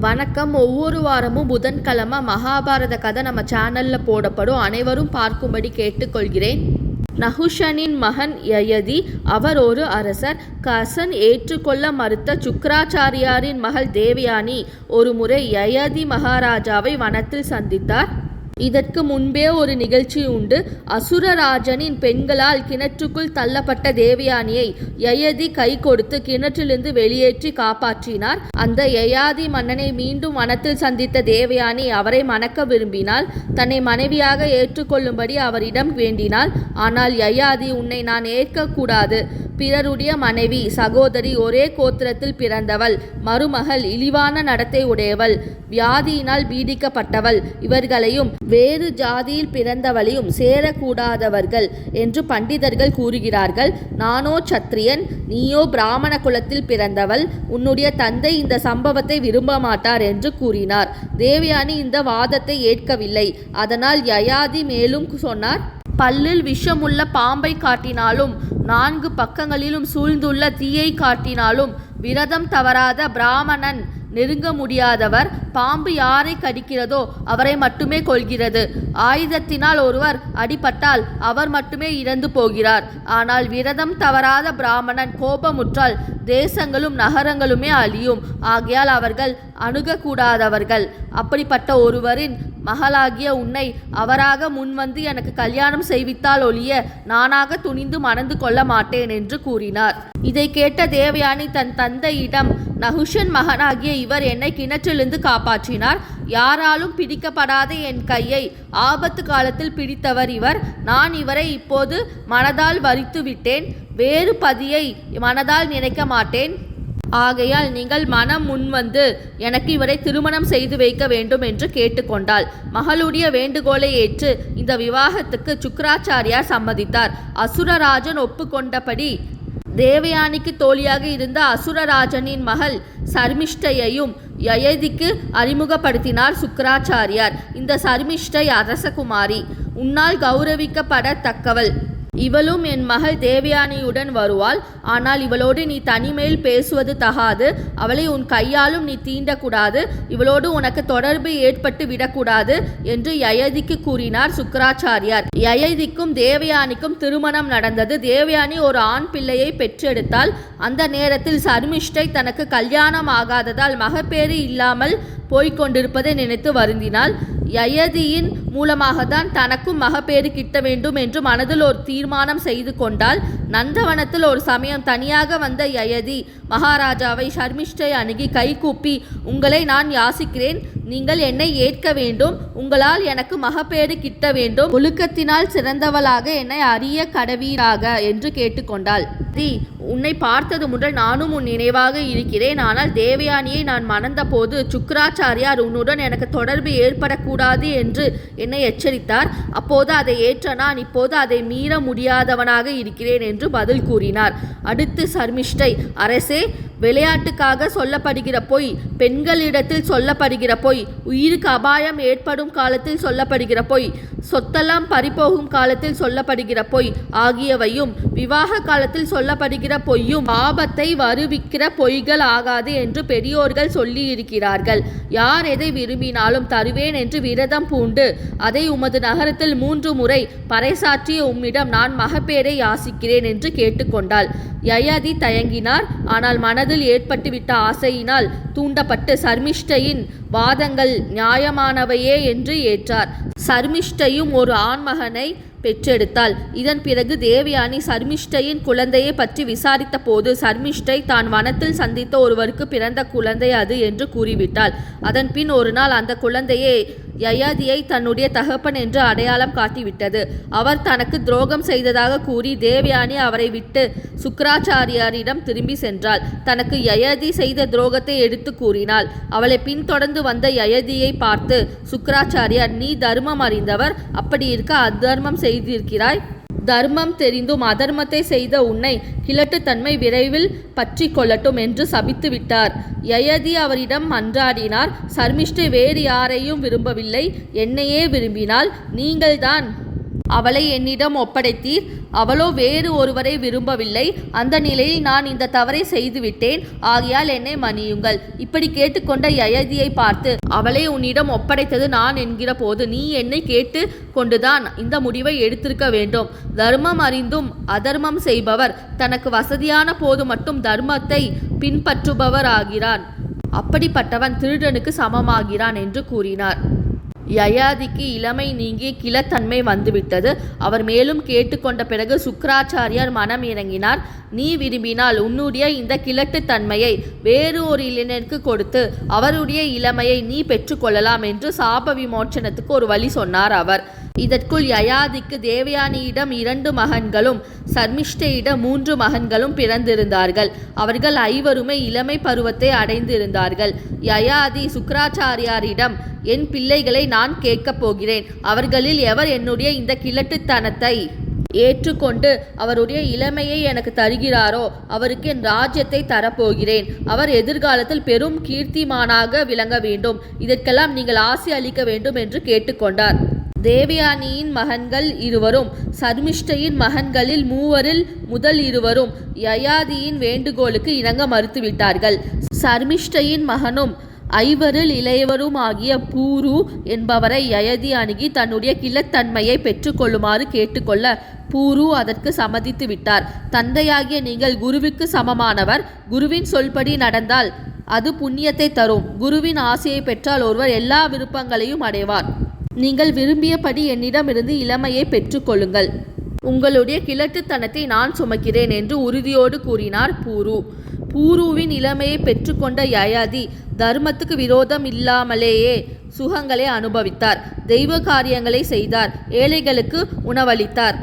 வணக்கம். ஒவ்வொரு வாரமும் புதன்கிழமை மகாபாரத கதை நம்ம சேனலில் போடப்படும். அனைவரும் பார்க்கும்படி கேட்டுக்கொள்கிறேன். நஹுஷனின் மகன் யயதி அவர் ஒரு அரசர். கசன் ஏற்றுக்கொள்ள மறுத்த சுக்கராச்சாரியாரின் மகள் தேவயானி ஒரு முறை யயதி மகாராஜாவை வனத்தில் சந்தித்தார். இதற்கு முன்பே ஒரு நிகழ்ச்சி உண்டு. அசுரராஜனின் பெண்களால் கிணற்றுக்குள் தள்ளப்பட்ட தேவயானியை யயதி கை கொடுத்து கிணற்றிலிருந்து வெளியேற்றி காப்பாற்றினார். அந்த யயாதி மன்னனை மீண்டும் வனத்தில் சந்தித்த தேவயானி அவரை மணக்க விரும்பினால் தன்னை மனைவியாக ஏற்றுக்கொள்ளும்படி அவரிடம் வேண்டினாள். ஆனால் யயாதி உன்னை நான் ஏற்கக்கூடாது. பிறருடைய மனைவி சகோதரி ஒரே கோத்திரத்தில் பிறந்தவள். மருமகள் இழிவான நடத்தை உடையவள். வியாதியினால் பீடிக்கப்பட்டவள். இவர்களையும் வேறு ஜாதியில் பிறந்தவளையும் சேரக்கூடாதவர்கள் என்று பண்டிதர்கள் கூறுகிறார்கள். நானோ சத்திரியன் நீயோ பிராமண குலத்தில் பிறந்தவள். உன்னுடைய தந்தை இந்த சம்பவத்தை விரும்ப மாட்டார் என்று கூறினார். தேவயானி இந்த வாதத்தை ஏற்கவில்லை. அதனால் யயாதி மேலும் சொன்னார் பல்லில் விஷமுள்ள பாம்பை காட்டினாலும் நான்கு பக்கங்களிலும் சூழ்ந்துள்ள தீயை காட்டினாலும் விரதம் தவறாத பிராமணன் நெருங்க முடியாதவர் பாம்பு யாரை கடிக்கிறதோ அவரை மட்டுமே கொள்கிறது ஆயுதத்தினால் ஒருவர் அடிபட்டால் அவர் மட்டுமே இறந்து போகிறார். ஆனால் விரதம் தவறாத பிராமணன் கோபமுற்றால் தேசங்களும் நகரங்களுமே அழியும். ஆகையால் அவர்கள் அணுகக்கூடாதவர்கள். அப்படிப்பட்ட ஒருவரின் மகளாகிய உன்னை அவராக முன்வந்து எனக்கு கல்யாணம் செய்வித்தால் ஒழிய நானாக துணிந்து மணந்து கொள்ள மாட்டேன் என்று கூறினார். இதை கேட்ட தேவயானி தன் தந்தையிடம் நகுஷன் மகனாகிய இவர் என்னை கிணற்றிலிருந்து காப்பாற்றினார். யாராலும் பிடிக்கப்படாத என் கையை ஆபத்து காலத்தில் பிடித்தவர் இவர். நான் இவரை இப்போது மனதால் வரித்து விட்டேன் வேறு பதியை மனதால் நினைக்க மாட்டேன். ஆகையால் நீங்கள் மனம் முன்வந்து எனக்கு இவரை திருமணம் செய்து வைக்க வேண்டும் என்று கேட்டுக்கொண்டாள். மகளுடைய வேண்டுகோளை ஏற்று இந்த விவாகத்துக்கு சுக்கராச்சாரியார் சம்மதித்தார். அசுரராஜன் ஒப்புக்கொண்டபடி தேவயானிக்கு தோழியாக இருந்த அசுரராஜனின் மகள் சர்மிஷ்டையையும் யயதிக்கு அறிமுகப்படுத்தினார் சுக்கராச்சாரியார். இந்த சர்மிஷ்டை அரசகுமாரி. உன்னால் கௌரவிக்கப்படத்தக்கவள். இவளும் என் மகள் தேவயானியுடன் வருவாள். ஆனால் இவளோடு நீ தனிமையில் பேசுவது தகாது. அவளை உன் கையாலும் நீ தீண்டக்கூடாது. இவளோடு உனக்கு தொடர்பு ஏற்பட்டு விடக்கூடாது என்று யயதிக்கு கூறினார் சுக்கராச்சாரியார். யயதிக்கும் தேவயானிக்கும் திருமணம் நடந்தது. தேவயானி ஒரு ஆண் பிள்ளையை பெற்றெடுத்தால் அந்த நேரத்தில் சர்மிஷ்டை தனக்கு கல்யாணம் ஆகாததால் மகப்பேறு இல்லாமல் போய்கொண்டிருப்பதை நினைத்து வருந்தினாள். யயதியின் மூலமாகத்தான் தனக்கும் மகப்பேறு கிட்ட வேண்டும் என்று மனதில் ஒரு தீர்மானம் செய்து கொண்டால் நந்தவனத்தில் ஒரு சமயம் தனியாக வந்த யயதி மகாராஜாவை ஷர்மிஷ்டை அணுகி கைகூப்பி உங்களை நான் யாசிக்கிறேன். நீங்கள் என்னை ஏற்க வேண்டும். உங்களால் எனக்கு மகப்பேறு கிட்ட வேண்டும். ஒழுக்கத்தினால் சிறந்தவளாக என்னை அறிய கடவீராக என்று கேட்டுக்கொண்டாள். தி உன்னை பார்த்தது முதல் நானும் உன் நினைவாக இருக்கிறேன். ஆனால் தேவயானியை நான் மணந்தபோது சுக்கராச்சாரியார் உன்னுடன் எனக்கு தொடர்பு ஏற்படக்கூடாது என்று என்னை எச்சரித்தார். அப்போது அதை ஏற்ற நான். இப்போது அதை மீற முடியாதவனாக இருக்கிறேன் என்று என்று பதில் கூறினார். அடுத்து சர்மிஷ்டை அரசே விளையாட்டுக்காக சொல்லப்படுகிற பொய் பெண்களிடத்தில் சொல்லப்படுகிற பொய் உயிருக்கு அபாயம் ஏற்படும் காலத்தில் சொல்லப்படுகிற பொய் சொத்தெல்லாம் பறிபோகும் காலத்தில் சொல்லப்படுகிற பொய் ஆகியவையும் விவாக காலத்தில் சொல்லப்படுகிற பொய்யும் ஆபத்தை வருவிக்கிற பொய்கள் ஆகாது என்று பெரியோர்கள் சொல்லி இருக்கிறார்கள் யார் எதை விரும்பினாலும் தருவேன் என்று விரதம் பூண்டு அதை உமது நகரத்தில் மூன்று முறை பறைசாற்றிய உம்மிடம் நான் மகப்பேரை யாசிக்கிறேன் என்று கேட்டுக்கொண்டாள். யயாதி தயங்கினார். ஆனால் மனதில் ஏற்பட்டுவிட்ட ஆசையினால் தூண்டப்பட்டு சர்மிஷ்டையின் வாதங்கள் நியாயமானவையே என்று ஏற்றார். சர்மிஷ்டையும் ஒரு ஆண்மகனை பெற்றெடுத்தாள். இதன் பிறகு தேவயானி சர்மிஷ்டையின் குழந்தையை பற்றி விசாரித்த போது சர்மிஷ்டை தான் வனத்தில் சந்தித்த ஒருவருக்கு பிறந்த குழந்தை அது என்று கூறிவிட்டாள். அதன் பின் ஒரு நாள் அந்த குழந்தையை யயாதியை தன்னுடைய தகப்பன் என்று அடையாளம் காட்டிவிட்டது. அவர் தனக்கு துரோகம் செய்ததாக கூறி தேவயானி அவரை விட்டு சுக்கராச்சாரியாரிடம் திரும்பி சென்றாள். தனக்கு யயதி செய்த துரோகத்தை எடுத்து கூறினாள். அவளை பின்தொடர்ந்து வந்த யயதியை பார்த்து சுக்கராச்சாரியார் நீ தர்மம் அறிந்தவர் அப்படி இருக்க அதர்மம் செய்திருக்கிறாய்? தர்மம் தெரிந்தும் அதர்மத்தை செய்த உன்னை கிழட்டுத்தன்மை விரைவில் பற்றி கொள்ளட்டும் என்று சபித்து விட்டார். யயதி அவரிடம் மன்றாடினார் சர்மிஷ்டை வேறு யாரையும் விரும்பவில்லை. என்னையே விரும்பினால் நீங்கள்தான் அவளை என்னிடம் ஒப்படைத்தீர். அவளோ வேறு ஒருவரை விரும்பவில்லை. அந்த நிலையில் நான் இந்த தவறை செய்துவிட்டேன். ஆகையால் என்னை மன்னியுங்கள். இப்படி கேட்டுக்கொண்ட யயதியை பார்த்து அவளை உன்னிடம் ஒப்படைத்தது நான் என்கிற போது நீ என்னை கேட்டு கொண்டுதான் இந்த முடிவை எடுத்திருக்க வேண்டும். தர்மம் அறிந்தும் அதர்மம் செய்பவர் தனக்கு வசதியான போது மட்டும் தர்மத்தை பின்பற்றுபவர் ஆகிறான் அப்படிப்பட்டவன் திருடனுக்கு சமமாகிறான் என்று கூறினார். யயாதிக்கு இளமை நீங்கி கிளத்தன்மை வந்துவிட்டது. அவர் மேலும் கேட்டுக்கொண்ட பிறகு சுக்கராச்சாரியார் மனம் இறங்கினார். நீ விரும்பினால் உன்னுடைய இந்த கிழட்டுத் தன்மையை வேறு ஒரு இளைஞனுக்கு கொடுத்து அவருடைய இளமையை நீ பெற்றுக்கொள்ளலாம் என்று சாப விமோச்சனத்துக்கு ஒரு வழி சொன்னார் அவர். இதற்குள் யயாதிக்கு தேவயானியிடம் இரண்டு மகன்களும் சர்மிஷ்டையிடம் மூன்று மகன்களும் பிறந்திருந்தார்கள். அவர்கள் ஐவருமே இளமை பருவத்தை அடைந்திருந்தார்கள். யயாதி சுக்கராச்சாரியாரிடம் என் பிள்ளைகளை நான் கேட்கப் போகிறேன். அவர்களில் எவர் என்னுடைய இந்த கிழட்டுத்தனத்தை ஏற்றுக்கொண்டு அவருடைய இளமையை எனக்கு தருகிறாரோ அவருக்கு என் ராஜ்யத்தை தரப்போகிறேன். அவர் எதிர்காலத்தில் பெரும் கீர்த்திமானாக விளங்க வேண்டும். இதற்கெல்லாம் நீங்கள் ஆசி அளிக்க வேண்டும் என்று கேட்டுக்கொண்டார். தேவயானியின் மகன்கள் இருவரும் சர்மிஷ்டையின் மகன்களில் மூவரில் முதல் இருவரும் யயாதியின் வேண்டுகோளுக்கு இணங்க மறுத்துவிட்டார்கள். சர்மிஷ்டையின் மகனும் ஐவரில் இளையவரும் ஆகிய பூரு என்பவரை யயதி அணுகி தன்னுடைய கிளத்தன்மையை பெற்றுக்கொள்ளுமாறு கேட்டுக்கொள்ள பூரு அதற்கு சம்மதித்து விட்டார். தந்தையாகிய நீங்கள் குருவிற்கு சமமானவர். குருவின் சொல்படி நடந்தால் அது புண்ணியத்தை தரும். குருவின் ஆசையை பெற்றால் ஒருவர் எல்லா விருப்பங்களையும் அடைவார். நீங்கள் விரும்பியபடி என்னிடமிருந்து இளமையை பெற்றுக்கொள்ளுங்கள். உங்களுடைய கிழட்டுத்தனத்தை நான் சுமக்கிறேன் என்று உறுதியோடு கூறினார் பூரு. பூருவின் இளமையை பெற்றுக்கொண்ட யயாதி தர்மத்துக்கு விரோதம் இல்லாமலேயே சுகங்களை அனுபவித்தார் தெய்வ காரியங்களை செய்தார் ஏழைகளுக்கு உணவளித்தார்.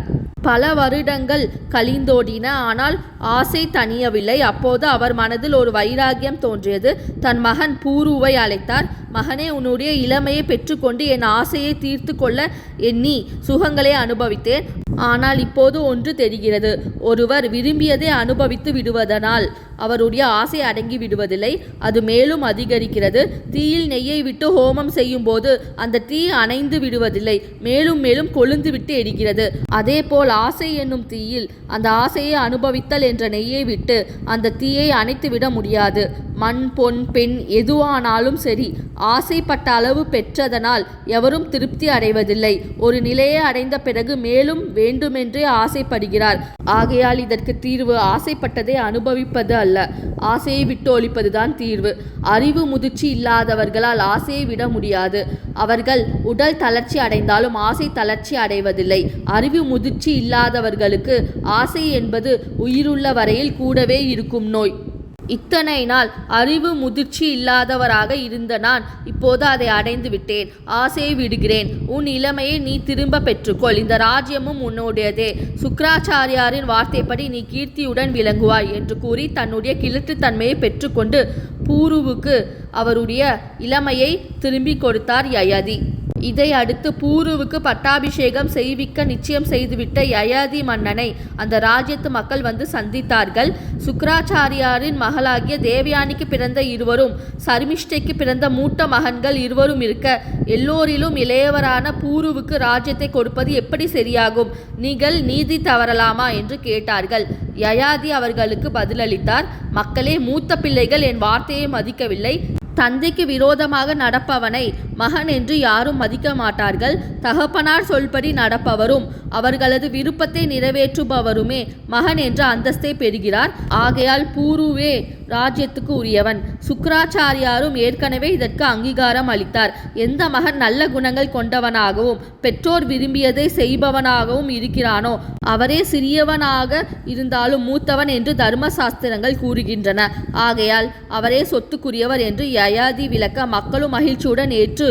பல வருடங்கள் கழிந்தோடின. ஆனால் ஆசை தணியவில்லை. அப்போது அவர் மனதில் ஒரு வைராகியம் தோன்றியது. தன் மகன் பூருவை அழைத்தார். மகனே உன்னுடைய இளமையை பெற்றுக்கொண்டு என் ஆசையை தீர்த்து கொள்ள எண்ணி சுகங்களை அனுபவித்தேன். ஆனால் இப்போது ஒன்று தெரிகிறது. ஒருவர் விரும்பியதை அனுபவித்து விடுவதனால் அவருடைய ஆசை அடங்கி விடுவதில்லை. அது மேலும் அதிகரிக்கிறது. தீயில் நெய்யை விட்டு ஹோமம் செய்யும் போது அந்த தீ அணைந்து விடுவதில்லை. மேலும் மேலும் கொழுந்து விட்டு எரிகிறது. அதேபோல் ஆசை என்னும் தீயில் அந்த ஆசையை அனுபவித்தல் என்ற நெய்யை விட்டு அந்த தீயை அணைத்து விட முடியாது. மண் பொன் பெண் எதுவானாலும் சரி ஆசைப்பட்ட அளவு பெற்றதனால் எவரும் திருப்தி அடைவதில்லை. ஒரு நிலையை அடைந்த பிறகு மேலும் வேண்டுமென்றே ஆசைப்படுகிறார். ஆகையால் இதற்கு தீர்வு ஆசைப்பட்டதை அனுபவிப்பது அல்ல. ஆசையை விட்டு ஒழிப்பதுதான் தீர்வு. அறிவு முதிர்ச்சி இல்லாதவர்களால் ஆசையை விட முடியாது. அவர்கள் உடல் தளர்ச்சி அடைந்தாலும் ஆசை தளர்ச்சி அடைவதில்லை. அறிவு முதிர்ச்சி இல்லாதவர்களுக்கு ஆசை என்பது உயிருள்ள வரையில் கூடவே இருக்கும் நோய். இத்தனை நாள் அறிவு முதிர்ச்சி இல்லாதவராக இருந்த நான் இப்போது அதை அடைந்து விட்டேன். ஆசையை விடுகிறேன். உன் இளமையை நீ திரும்ப பெற்றுக்கொள். இந்த ராஜ்யமும் உன்னுடையதே. சுக்கராச்சாரியாரின் வார்த்தைப்படி நீ கீர்த்தியுடன் விளங்குவாய் என்று கூறி தன்னுடைய கிழட்டுத்தன்மையை பெற்றுக்கொண்டு பூருவுக்கு அவருடைய இளமையை திரும்பிக் கொடுத்தார் யயதி. இதை அடுத்து பூருவுக்கு பட்டாபிஷேகம் செய்விக்க நிச்சயம் செய்துவிட்ட யயாதி மன்னனை அந்த ராஜ்யத்து மக்கள் வந்து சந்தித்தார்கள். சுக்கராச்சாரியாரின் மகளாகிய தேவயானிக்கு பிறந்த இருவரும் சர்மிஷ்டைக்கு பிறந்த மூத்த மகன்கள் இருவரும் இருக்க எல்லோரிலும் இளையவரான பூருவுக்கு ராஜ்யத்தை கொடுப்பது எப்படி சரியாகும்? நீங்கள் நீதி தவறலாமா? என்று கேட்டார்கள். யயாதி அவர்களுக்கு பதிலளித்தார் மக்களே மூத்த பிள்ளைகள் என் வார்த்தையை மதிக்கவில்லை. தந்தைக்கு விரோதமாக நடப்பவனை மகன் என்று யாரும் மதிக்க மாட்டார்கள். தகப்பனார் சொல்படி நடப்பவரும் அவர்களது விருப்பத்தை நிறைவேற்றுபவருமே மகன் என்ற அந்தஸ்தை பெறுகிறார். ஆகையால் பூருவே ராஜ்யத்துக்கு உரியவன். சுக்கராச்சாரியாரும் ஏற்கனவே இதற்கு அங்கீகாரம் அளித்தார். எந்த மகன் நல்ல குணங்கள் கொண்டவனாகவும் பெற்றோர் விரும்பியதை செய்பவனாகவும் இருக்கிறானோ அவரே சிறியவனாக இருந்தாலும் மூத்தவன் என்று தர்மசாஸ்திரங்கள் கூறுகின்றன. ஆகையால் அவரே சொத்துக்குரியவர் என்று யயாதி விளக்க மக்களும் மகிழ்ச்சியுடன் ஏற்று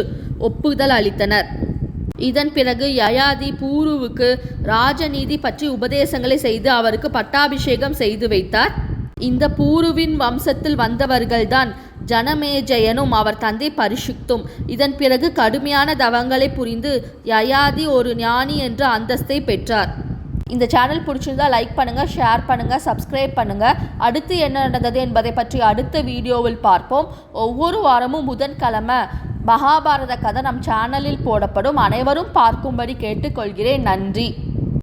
ஒப்புதல் அளித்தனர். இதன் பிறகு யயாதி பூருவுக்கு ராஜநீதி பற்றி உபதேசங்களை செய்து அவருக்கு பட்டாபிஷேகம் செய்து வைத்தார். இந்த பூருவின் வம்சத்தில் வந்தவர்கள்தான் ஜனமேஜயனும் அவர் தந்தை பரிசுத்தும். இதன் பிறகு கடுமையான தவங்களை புரிந்து யயாதி ஒரு ஞானி என்ற அந்தஸ்தை பெற்றார். இந்த சேனல் பிடிச்சிருந்தா லைக் பண்ணுங்கள் ஷேர் பண்ணுங்கள் சப்ஸ்கிரைப் பண்ணுங்கள் அடுத்து என்ன நடந்தது என்பதை பற்றி அடுத்த வீடியோவில் பார்ப்போம். ஒவ்வொரு வாரமும் புதன்கிழமை மகாபாரத கதை நம் சேனலில் போடப்படும். அனைவரும் பார்க்கும்படி கேட்டுக்கொள்கிறேன். நன்றி.